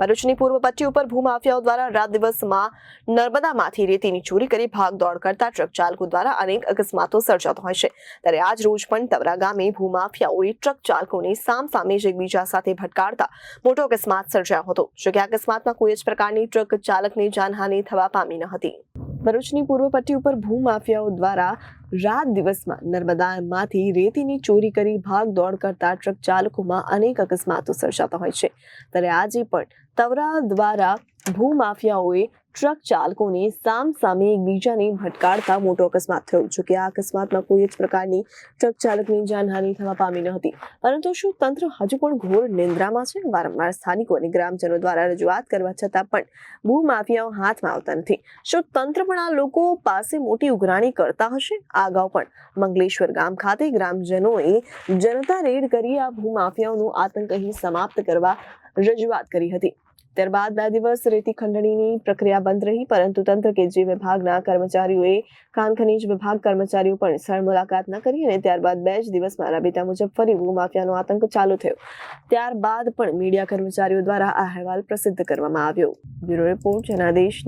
ભરૂચની પૂર્વ પટ્ટી ઉપર ભૂમાફિયાઓ દ્વારા રાત દિવસમાં નર્મદામાંથી રેતીની ચોરી કરી ભાગદોડ કરતા ટ્રક ચાલકો દ્વારા અનેક અકસ્માતો સર્જાતો હોય છે. ત્યારે આજ રોજ પણ તવરા ગામે ભૂમાફિયાઓએ ટ્રક ચાલકોને સામ સામે જ એકબીજા સાથે ભટકાડતા મોટો અકસ્માત સર્જાયો હતો. જોકે અકસ્માતમાં કોઈ જ પ્રકારની ટ્રક ચાલકને જાનહાનિ થવા પામી ન હતી. ભરૂચની પૂર્વ પટ્ટી ઉપર ભૂમાફિયાઓ દ્વારા રાત દિવસમાં નર્મદામાંથી રેતીની ચોરી કરી ભાગ દોડ કરતા ટ્રક ચાલકોમાં અનેક અકસ્માતો સર્જાતા હોય છે. ત્યારે આજે પણ તવરા દ્વારા ભૂમાફિયાઓએ ટ્રક ચાલકોને સામ સામે એકબીજાને ભટકાડતા મોટો અકસ્માત થયો, જો કે આ અકસ્માતમાં કોઈ જ પ્રકારની ટ્રક ચાલકની જાનહાનિ થવા પામી ન હતી. પરંતુ શું તંત્ર હજુ પણ ઘોર નિંદ્રામાં છે? વારંવાર સ્થાનિકો અને ગ્રામજનો દ્વારા રજૂઆત કરવા છતાં પણ ભૂમાફિયાઓ હાથમાં આવતા નથી. શું તંત્ર પણ આ લોકો પાસે મોટી ઉઘરાણી કરતા હશે? આ અગાઉ પણ મંગલેશ્વર ગામ ખાતે ગ્રામજનોએ જનતા રેડ કરી આ ભૂમાફિયાઓનો આતંક અહીં સમાપ્ત કરવા રજૂઆત કરી હતી. ત્યારબાદ બે દિવસ રેતી ખંડણીની પ્રક્રિયા બંધ રહી, પરંતુ તંત્ર કે જે વિભાગના કર્મચારીઓએ ખાન ખનીજ વિભાગ કર્મચારીઓ પણ સ્થળ મુલાકાત ન કરી અને ત્યારબાદ બે જ દિવસમાં રાબેતા મુજબ ફરી ભૂમાફિયાનો આતંક ચાલુ થયો. ત્યારબાદ પણ મીડિયા કર્મચારીઓ દ્વારા આ અહેવાલ પ્રસિદ્ધ કરવામાં આવ્યો. Bureau report, Janadesh